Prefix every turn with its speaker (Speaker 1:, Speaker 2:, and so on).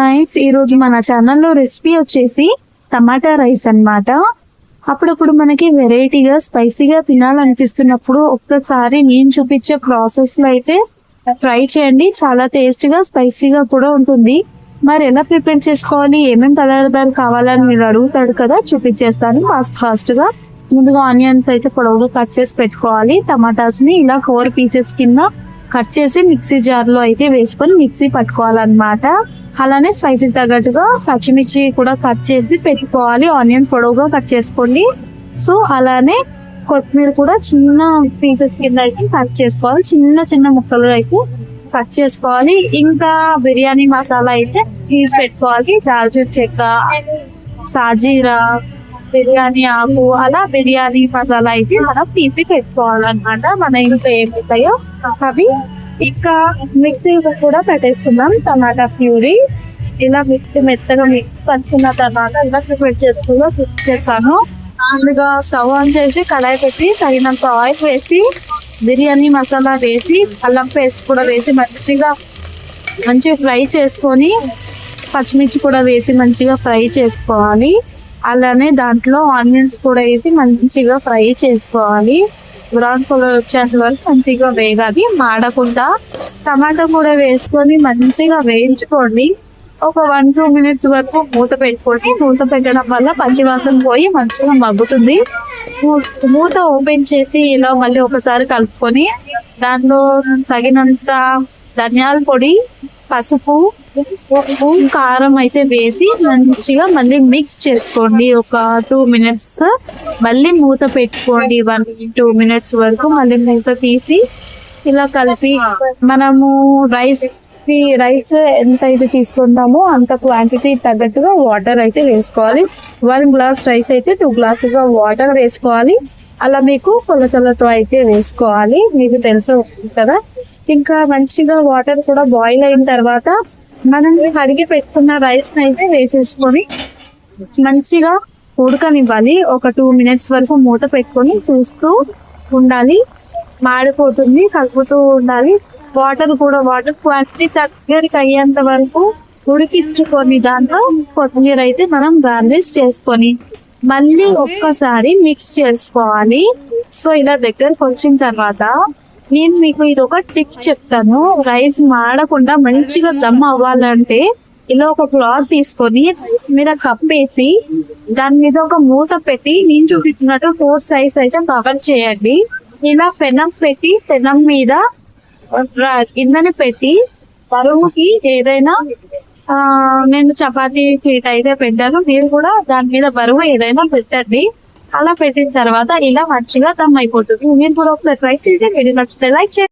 Speaker 1: Nice ఈ రోజు మన ఛానల్లో రెసిపీ వచ్చేసి టమాటా రైస్ అన్నమాట. అప్పుడప్పుడు మనకి వెరైటీగా స్పైసీగా తినాలనిపిస్తున్నప్పుడు ఒక్కసారి నేను చూపించే ప్రాసెస్లో అయితే ట్రై చేయండి. చాలా టేస్ట్గా స్పైసీగా కూడా ఉంటుంది. మరి ఎలా ప్రిపేర్ చేసుకోవాలి? ఏమేమి పదార్థాలు కావాలని మీరు అడుగుతాడు కదా? చూపించేస్తాను. ఫాస్ట్ ఫాస్ట్గా. ముందుగా ఆనియన్స్ అయితే పొడవుగా కట్ చేసి పెట్టుకోవాలి. టమాటాస్ని ఇలా ఫోర్ పీసెస్ కింద కట్ చేసి మిక్సీ జార్లో అయితే వేసుకొని మిక్సీ పట్టుకోవాలన్నమాట. అలానే స్పైసీ తగ్గట్టుగా పచ్చిమిర్చి కూడా కట్ చేసి పెట్టుకోవాలి. ఆనియన్స్ పొడవుగా కట్ చేసుకోండి. సో అలానే కొత్తిమీర కూడా చిన్న పీసెస్ కింద అయితే కట్ చేసుకోవాలి. చిన్న చిన్న ముక్కలు అయితే కట్ చేసుకోవాలి. ఇంకా బిర్యానీ మసాలా అయితే తీసి పెట్టుకోవాలి. దాల్చిన చెక్క సాజీరా బిర్యానీ ఆకు అలా బిర్యానీ మసాలా అయితే మనం తీసి పెట్టుకోవాలన్నమాట. మన ఇంట్లో ఏమి ఉంటాయో అవి. ఇంకా మిక్సీ కూడా పెట్టేసుకుందాం. Tomato puree. ఇలా మిక్సీ మెత్తగా మిక్స్ కలుపుకున్న తర్వాత ఇలా ప్రిపేర్ చేసుకుందాం. కుక్ చేస్తాను. ముందుగా స్టవ్ ఆన్ చేసి కడాయి పెట్టి తగినంత ఆయిల్ వేసి బిర్యానీ మసాలా వేసి అల్లం పేస్ట్ కూడా వేసి మంచిగా మంచిగా ఫ్రై చేసుకొని పచ్చిమిర్చి కూడా వేసి మంచిగా ఫ్రై చేసుకోవాలి. అలానే దాంట్లో ఆనియన్స్ కూడా వేసి మంచిగా ఫ్రై చేసుకోవాలి. బ్రౌన్ కలర్ వచ్చేంత వరకు మంచిగా వేగాలి. మాడకుండా టమాటా కూడా వేసుకొని మంచిగా వేయించుకోండి. ఒక వన్ టూ మినిట్స్ వరకు మూత పెట్టుకోండి. మూత పెట్టడం వల్ల పచ్చివాసన పోయి మంచిగా మగ్గుతుంది. మూ- మూత ఓపెన్ చేసి ఇలా మళ్ళీ ఒకసారి కలుపుకొని దాంట్లో తగినంత ధనియాల పొడి పసుపు కారం అయితే వేసి మంచిగా మళ్ళీ మిక్స్ చేసుకోండి. ఒక టూ మినిట్స్ మళ్ళీ మూత పెట్టుకోండి. వన్ టూ మినిట్స్ వరకు మళ్ళీ మూత తీసి ఇలా కలిపి మనము రైస్ రైస్ ఎంత అయితే తీసుకుంటామో అంత క్వాంటిటీ తగ్గట్టుగా వాటర్ అయితే వేసుకోవాలి. వన్ గ్లాస్ రైస్ అయితే టూ గ్లాసెస్ ఆఫ్ వాటర్ వేసుకోవాలి. అలా మీకు కొలతలతో అయితే వేసుకోవాలి. మీకు తెలుసు కదా. ఇంకా మంచిగా వాటర్ కూడా బాయిల్ అయిన తర్వాత మనం కడిగి పెట్టుకున్న రైస్ అయితే వేసేసుకొని మంచిగా ఉడకనివ్వాలి. ఒక టూ మినిట్స్ వరకు మూత పెట్టుకొని చూస్తూ ఉండాలి. మాడిపోతుంది కలుపుతూ ఉండాలి. వాటర్ కూడా వాటర్ క్వాంటిటీ దగ్గరికి అయ్యేంత వరకు ఉడికించుకొని దాంట్లో కొత్తిమీర అయితే మనం గార్నిష్ చేసుకొని మళ్ళీ ఒక్కసారి మిక్స్ చేసుకోవాలి. సో ఇలా దగ్గరకు వచ్చిన తర్వాత నేను మీకు ఇది ఒక టిప్ చెప్తాను. రైస్ మాడకుండా మంచిగా దమ్ అవ్వాలంటే ఇలా ఒక క్లాత్ తీసుకొని మీద కప్పేసి దాని మీద ఒక మూత పెట్టి నేను చూపించినట్టు ఫోర్ సైజ్ అయితే కవర్ చేయండి. ఇలా పెనం పెట్టి పెనం మీద రా- గిన్నెని పెట్టి బరువుకి ఏదైనా ఆ నేను చపాతీ ఫీట్ అయితే పెట్టాను. మీరు కూడా దాని మీద బరువు ఏదైనా పెట్టండి. అలా పెట్టిన తర్వాత ఇలా మంచిగా దమ్ అయిపోతుంది మీరు కూడా ఒకసారి ట్రై చేయండి. మీరు నచ్చితే లైక్ చేయండి.